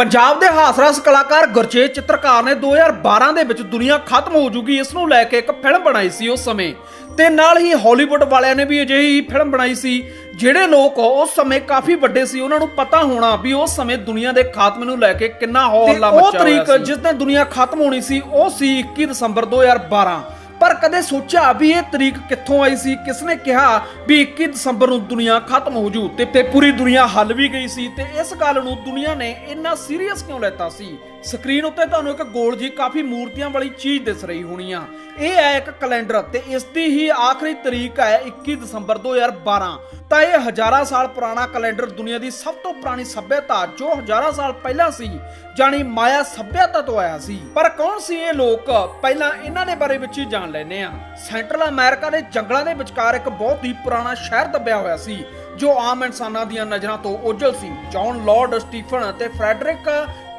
ਪੰਜਾਬ ਦੇ ਹਾਸਰਸ ਕਲਾਕਾਰ ਗੁਰਚੇਤ ਚਿੱਤਰਕਾਰ ਨੇ 2012 ਦੇ ਵਿੱਚ ਦੁਨੀਆ ਖਤਮ ਹੋ ਜੂਗੀ ਇਸ ਨੂੰ ਲੈ ਕੇ ਇੱਕ ਫਿਲਮ ਬਣਾਈ ਸੀ ਉਸ ਸਮੇਂ। ਤੇ ਨਾਲ ਹੀ ਹਾਲੀਵੁੱਡ ਵਾਲਿਆਂ ਨੇ ਵੀ ਅਜਿਹੀ ਫਿਲਮ ਬਣਾਈ ਸੀ ਜਿਹੜੇ ਲੋਕ ਉਸ ਸਮੇਂ ਕਾਫੀ ਵੱਡੇ ਸੀ ਉਹਨਾਂ ਨੂੰ ਪਤਾ ਹੋਣਾ ਵੀ ਉਸ ਸਮੇਂ ਦੁਨੀਆ ਦੇ ਖਾਤਮੇ ਨੂੰ ਲੈ ਕੇ ਕਿੰਨਾ ਹੌਲਾ ਉਹ ਮਚਿਆ ਸੀ। ਜਿਸ ਦਿਨ ਦੁਨੀਆ ਖਤਮ ਹੋਣੀ ਸੀ ਉਹ ਸੀ 21 ਦਸੰਬਰ 2012 ਪਰ ਕਦੇ ਸੋਚਿਆ ਵੀ ਇਹ ਤਰੀਕ ਕਿੱਥੋਂ ਆਈ ਸੀ? ਕਿਸਨੇ ਕਿਹਾ ਵੀ 21 ਦਸੰਬਰ ਨੂੰ ਦੁਨੀਆ ਖਤਮ ਹੋ ਜੂ ਤੇ ਤੇ ਪੂਰੀ ਦੁਨੀਆ ਹੱਲ ਵੀ ਗਈ ਸੀ ਤੇ ਇਸ ਗੱਲ ਨੂੰ ਦੁਨੀਆ ਨੇ ਇੰਨਾ ਸੀਰੀਅਸ ਕਿਉਂ ਲੈਤਾ ਸੀ? ਸਕਰੀਨ ਉੱਤੇ ਤੁਹਾਨੂੰ ਇੱਕ ਗੋਲ ਜੀ ਕਾਫੀ ਮੂਰਤੀਆਂ ਵਾਲੀ ਚੀਜ਼ ਦਿਸ ਰਹੀ ਹੋਣੀ ਆ। ਇਹ ਹੈ ਇੱਕ ਕੈਲੰਡਰ ਤੇ ਇਸ ਦੀ ਹੀ ਆਖਰੀ ਤਰੀਕ ਹੈ 21 ਦਸੰਬਰ 2012 ਤਾਂ ਇਹ ਹਜ਼ਾਰਾਂ ਸਾਲ ਪੁਰਾਣਾ ਕੈਲੰਡਰ ਦੁਨੀਆ ਦੀ ਸਭ ਤੋਂ ਪੁਰਾਣੀ ਸੱਭਿਅਤਾ, ਜੋ ਹਜ਼ਾਰਾਂ ਸਾਲ ਪਹਿਲਾਂ ਸੀ ਜਾਣੀ ਮਾਇਆ ਸੱਭਿਅਤਾ ਤੋਂ ਆਇਆ ਸੀ। ਪਰ ਕੌਣ ਸੀ ਇਹ ਲੋਕ? ਪਹਿਲਾਂ ਇਹਨਾਂ ਦੇ ਬਾਰੇ ਵਿੱਚ ਹੀ ਜਾਣ ਲੈਨੇ ਆ ਸੈਂਟਰਲ ਅਮਰੀਕਾ ਦੇ ਜੰਗਲਾਂ ਦੇ ਵਿਚਕਾਰ ਇੱਕ ਬਹੁਤ ਹੀ ਪੁਰਾਣਾ ਸ਼ਹਿਰ ਦੱਬਿਆ ਹੋਇਆ ਸੀ, ਜੋ ਆਮ ਇਨਸਾਨਾਂ ਦੀਆਂ ਨਜ਼ਰਾਂ ਤੋਂ ਓਝਲ ਸੀ। ਜੌਨ ਲਾਰਡ ਸਟੀਫਨ ਅਤੇ ਫਰੈਡਰਿਕ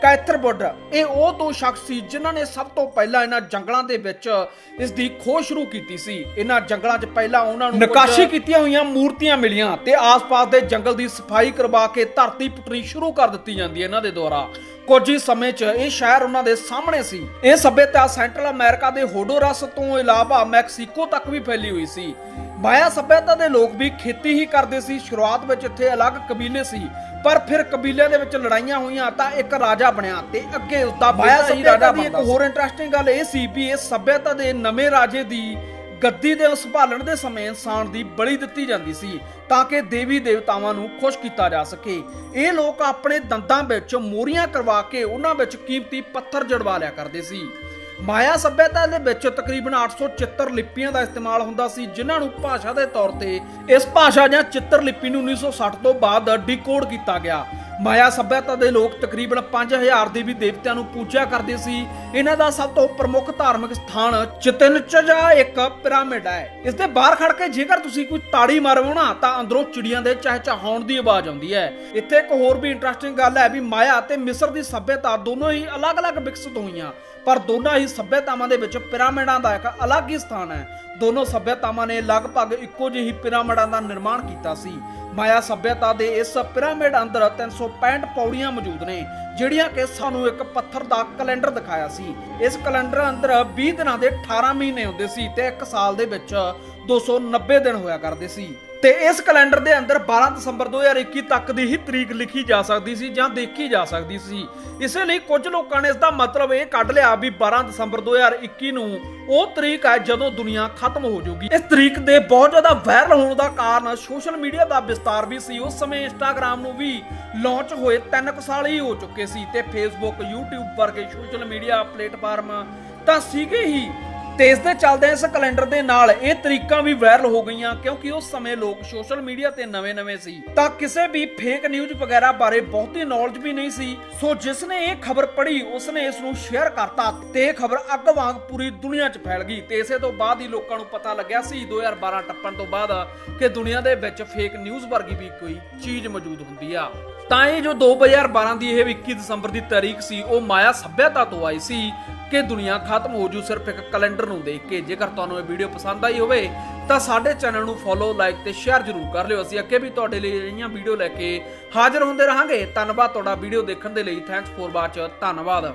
ਕੈਥਰ ਕੈਥਰਵੁੱਡ ਇਹ ਉਹ ਦੋ ਸ਼ਖਸ ਸੀ ਜਿਨ੍ਹਾਂ ਨੇ ਸਭ ਤੋਂ ਪਹਿਲਾਂ ਇਹਨਾਂ ਜੰਗਲਾਂ ਦੇ ਵਿੱਚ ਇਸ ਦੀ ਖੋਜ ਸ਼ੁਰੂ ਕੀਤੀ ਸੀ। ਇਹਨਾਂ ਜੰਗਲਾਂ 'ਚ ਪਹਿਲਾਂ ਉਹਨਾਂ ਨੂੰ ਨਕਾਸ਼ੀ ਕੀਤੀਆਂ ਹੋਈਆਂ, ਮੂਰਤੀਆਂ ਮਿਲੀਆਂ ਤੇ ਆਸ-ਪਾਸ ਦੇ ਜੰਗਲ ਦੀ ਸਫ਼ਾਈ ਕਰਵਾ ਕੇ ਧਰਤੀ ਪੁੱਟਣੀ ਸ਼ੁਰੂ ਕਰ ਦਿੱਤੀ ਜਾਂਦੀ ਹੈ ਇਹਨਾਂ ਦੇ ਦੁਆਰਾ। ਕੁਝ ਹੀ ਸਮੇਂ 'ਚ ਇਹ ਸ਼ਹਿਰ ਉਹਨਾਂ ਦੇ ਸਾਹਮਣੇ ਸੀ। ਇਹ ਸੱਭਿਅਤਾ ਸੈਂਟਰਲ ਅਮਰੀਕਾ ਦੇ ਹੋਡੋਰਸ ਤੋਂ ਇਲਾਵਾ ਮੈਕਸੀਕੋ ਤੱਕ ਵੀ ਫੈਲੀ ਹੋਈ ਸੀ। ਮਾਇਆ ਸੱਭਿਅਤਾ ਦੇ ਲੋਕ ਵੀ ਖੇਤੀ ਹੀ ਕਰਦੇ ਸੀ। ਸ਼ੁਰੂਆਤ ਵਿੱਚ ਇੱਥੇ ਅਲੱਗ ਕਬੀਲੇ ਸੀ ਪਰ ਫਿਰ ਕਬੀਲਿਆਂ ਦੇ ਵਿੱਚ ਲੜਾਈਆਂ ਹੋਈਆਂ ਤਾਂ ਇੱਕ ਰਾਜਾ ਬਣਿਆ ਤੇ ਅੱਗੇ ਉਸ ਦਾ ਮਾਇਆ ਸੱਭਿਅਤਾ ਦੀ ਇੱਕ ਹੋਰ ਇੰਟਰਸਟਿੰਗ ਗੱਲ ਇਹ ਸੀ ਵੀ ਇਹ ਸੱਭਿਅਤਾ ਦੇ ਨਵੇਂ ਰਾਜੇ ਦੀ ਗੱਦੀ ਦੇ ਸੰਭਾਲਣ ਦੇ ਸਮੇਂ ਇਨਸਾਨ ਦੀ ਬਲੀ ਦਿੱਤੀ ਜਾਂਦੀ ਸੀ ਤਾਂ ਕਿ ਦੇਵੀ ਦੇਵਤਾਵਾਂ ਨੂੰ ਖੁਸ਼ ਕੀਤਾ ਜਾ ਸਕੇ। ਇਹ ਲੋਕ ਆਪਣੇ ਦੰਦਾਂ ਵਿੱਚ ਮੋਰੀਆਂ ਕਰਵਾ ਕੇ ਉਹਨਾਂ ਵਿੱਚ ਕੀਮਤੀ ਪੱਥਰ ਜੜਵਾ ਲਿਆ ਕਰਦੇ ਸੀ। ਮਾਇਆ ਸੱਭਿਅਤਾ ਦੇ ਵਿੱਚ ਤਕਰੀਬਨ 800 ਚਿੱਤਰ ਲਿਪੀਆਂ ਦਾ ਇਸਤੇਮਾਲ ਹੁੰਦਾ ਸੀ, ਜਿਨ੍ਹਾਂ ਨੂੰ ਭਾਸ਼ਾ ਦੇ ਤੌਰ ਤੇ ਇਸ ਭਾਸ਼ਾ ਜਾਂ ਚਿੱਤਰ ਲਿਪੀ ਨੂੰ 1960 ਤੋਂ ਬਾਅਦ ਡੀਕੋਡ ਕੀਤਾ ਗਿਆ। ਮਾਇਆ ਸੱਭਿਅਤਾ ਦੇ ਲੋਕ ਤਕਰੀਬਨ 5000 ਦੇਵੀ ਦੇਵਤਿਆਂ ਨੂੰ ਪੂਜਾ ਕਰਦੇ ਸੀ। ਇਹਨਾਂ ਦਾ ਸਭ ਤੋਂ ਪ੍ਰਮੁੱਖ ਧਾਰਮਿਕ ਸਥਾਨ ਚਿਤਨਚਜਾ ਇੱਕ ਪਿਰਾਮਿਡ ਹੈ। ਇਸ ਦੇ ਬਾਹਰ ਖੜ ਕੇ ਜੇਕਰ ਤੁਸੀਂ ਕੋਈ ਤਾੜੀ ਮਾਰੋ ਨਾ ਤਾਂ ਅੰਦਰੋਂ ਚਿੜੀਆਂ ਦੇ ਚਹਿਚਹਾਉਣ ਦੀ ਆਵਾਜ਼ ਆਉਂਦੀ ਹੈ। ਇੱਥੇ ਇੱਕ ਹੋਰ ਵੀ ਇੰਟਰਸਟਿੰਗ ਗੱਲ ਹੈ ਵੀ ਮਾਇਆ ਅਤੇ ਮਿਸਰ ਦੀ ਸੱਭਿਅਤਾ ਦੋਨੋਂ ਹੀ ਅਲੱਗ-ਅਲੱਗ ਵਿਕਸਿਤ ਹੋਈਆਂ। ਪਰ ਦੋਨਾਂ ਹੀ ਸੱਭਿਅਤਾਵਾਂ ਦੇ ਵਿੱਚ ਪਿਰਾਮਿਡਾਂ ਦਾ ਇੱਕ ਅਲੱਗ ਹੀ ਸਥਾਨ ਹੈ। ਦੋਨੋਂ ਸੱਭਿਅਤਾਵਾਂ ਨੇ ਲਗਭਗ ਇੱਕੋ ਜਿਹੀ ਪਿਰਾਮਿਡਾਂ ਦਾ ਨਿਰਮਾਣ ਕੀਤਾ ਸੀ। ਮਾਇਆ ਸੱਭਿਅਤਾ ਦੇ ਇਸ ਪਿਰਾਮਿਡ ਅੰਦਰ 365 ਪੌੜੀਆਂ ਮੌਜੂਦ ਨੇ, ਜਿਹੜੀਆਂ ਕਿ ਸਾਨੂੰ ਇੱਕ ਪੱਥਰ ਦਾ ਕੈਲੰਡਰ ਦਿਖਾਇਆ ਸੀ। ਇਸ ਕੈਲੰਡਰ ਅੰਦਰ 20 ਦਿਨਾਂ ਦੇ 18 ਮਹੀਨੇ ਹੁੰਦੇ ਸੀ ਤੇ ਇੱਕ ਸਾਲ ਦੇ ਵਿੱਚ 290 ਦਿਨ ਹੋਇਆ ਕਰਦੇ ਸੀ। ਤੇ ਇਸ ਕੈਲੰਡਰ ਦੇ ਅੰਦਰ 12 ਦਸੰਬਰ 2021 ਤੱਕ ਦੀ ਹੀ ਤਰੀਕ ਲਿਖੀ ਜਾ ਸਕਦੀ ਸੀ ਜਾਂ ਦੇਖੀ ਜਾ ਸਕਦੀ ਸੀ। ਇਸੇ ਲਈ ਕੁਝ ਲੋਕਾਂ ਨੇ ਇਸ ਦਾ ਮਤਲਬ ਇਹ ਕੱਢ ਲਿਆ ਵੀ 12 ਦਸੰਬਰ 2021 ਨੂੰ ਉਹ ਤਰੀਕ ਹੈ ਜਦੋਂ ਦੁਨੀਆ ਖਤਮ ਹੋ ਜਾਊਗੀ। ਇਸ ਤਰੀਕ ਦੇ ਬਹੁਤ ਜ਼ਿਆਦਾ ਵਾਇਰਲ ਹੋਣ ਦਾ ਕਾਰਨ ਸੋਸ਼ਲ ਮੀਡੀਆ ਦਾ ਵਿਸਤਾਰ ਵੀ ਸੀ। ਉਸ ਸਮੇਂ ਇੰਸਟਾਗ੍ਰam ਨੂੰ ਵੀ ਲਾਂਚ ਹੋਏ 3 ਕੁ ਸਾਲ ਹੀ ਹੋ ਚੁੱਕੇ ਸੀ ਤੇ ਫੇਸਬੁੱਕ YouTube ਵਰਗੇ ਸੋਸ਼ਲ ਮੀਡੀਆ ਪਲੇਟਫਾਰਮ ਤਾਂ ਸੀਗੇ ਹੀ ਤੇ ਇਸ ਦੇ ਚੱਲਦੇ ਇਸ ਕੈਲੰਡਰ ਦੇ ਨਾਲ ਇਹ ਤਰੀਕਾਂ ਵੀ ਵਾਇਰਲ ਹੋ ਗਈਆਂ, ਕਿਉਂਕਿ ਉਸ ਸਮੇਂ ਲੋਕ ਸੋਸ਼ਲ ਮੀਡੀਆ ਤੇ ਨਵੇਂ-ਨਵੇਂ ਸੀ। ਤਾਂ ਕਿਸੇ ਵੀ ਫੇਕ ਨਿਊਜ਼ ਵਗੈਰਾ ਬਾਰੇ ਬਹੁਤੀ ਨੌਲੇਜ ਵੀ ਨਹੀਂ ਸੀ। ਸੋ ਜਿਸ ਨੇ ਇਹ ਖਬਰ ਪੜ੍ਹੀ, ਉਸ ਨੇ ਇਸ ਨੂੰ ਸ਼ੇਅਰ ਕਰਤਾ ਤੇ ਇਹ ਖਬਰ ਅੱਗ ਵਾਂਗ ਪੂਰੀ ਦੁਨੀਆ 'ਚ ਫੈਲ ਗਈ ਤੇ ਇਸੇ ਤੋਂ ਬਾਅਦ ਹੀ ਲੋਕਾਂ ਨੂੰ ਪਤਾ ਲੱਗਿਆ ਸੀ 2012 ਟੱਪਣ ਤੋਂ ਬਾਅਦ ਕਿ ਦੁਨੀਆ ਦੇ ਵਿੱਚ ਫੇਕ ਨਿਊਜ਼ ਵਰਗੀ ਵੀ ਕੋਈ ਚੀਜ਼ ਮੌਜੂਦ ਹੁੰਦੀ ਆ। ਤਾਂ ਇਹ ਜੋ 2012 ਦੀ ਇਹ 21 ਦਸੰਬਰ ਦੀ ਤਾਰੀਖ ਸੀ, ਉਹ ਮਾਇਆ ਸੱਭਿਅਤਾ ਤੋਂ ਆਈ ਸੀ ਕਿ ਦੁਨੀਆ ਖਤਮ ਹੋ ਜੂ ਸਿਰਫ ਇੱਕ ਕੈਲੰਡਰ ਨੂੰ ਦੇਖ ਕੇ। ਜੇਕਰ ਤੁਹਾਨੂੰ ਇਹ ਵੀਡੀਓ ਪਸੰਦ ਆਈ ਹੋਵੇ, ਤਾਂ ਸਾਡੇ ਚੈਨਲ ਨੂੰ ਫੋਲੋ ਲਾਈਕ ਤੇ ਸ਼ੇਅਰ ਜ਼ਰੂਰ ਕਰ ਲਿਓ। ਅਸੀਂ ਅੱਗੇ ਵੀ ਤੁਹਾਡੇ ਲਈ ਅਜਿਹੀਆਂ ਵੀਡੀਓ ਲੈ ਕੇ ਹਾਜ਼ਰ ਹੁੰਦੇ ਰਹਾਂਗੇ। ਧੰਨਵਾਦ ਤੁਹਾਡਾ ਵੀਡੀਓ ਦੇਖਣ ਦੇ ਲਈ। ਥੈਂਕਸ ਫੋਰ ਵਾਚ ਧੰਨਵਾਦ।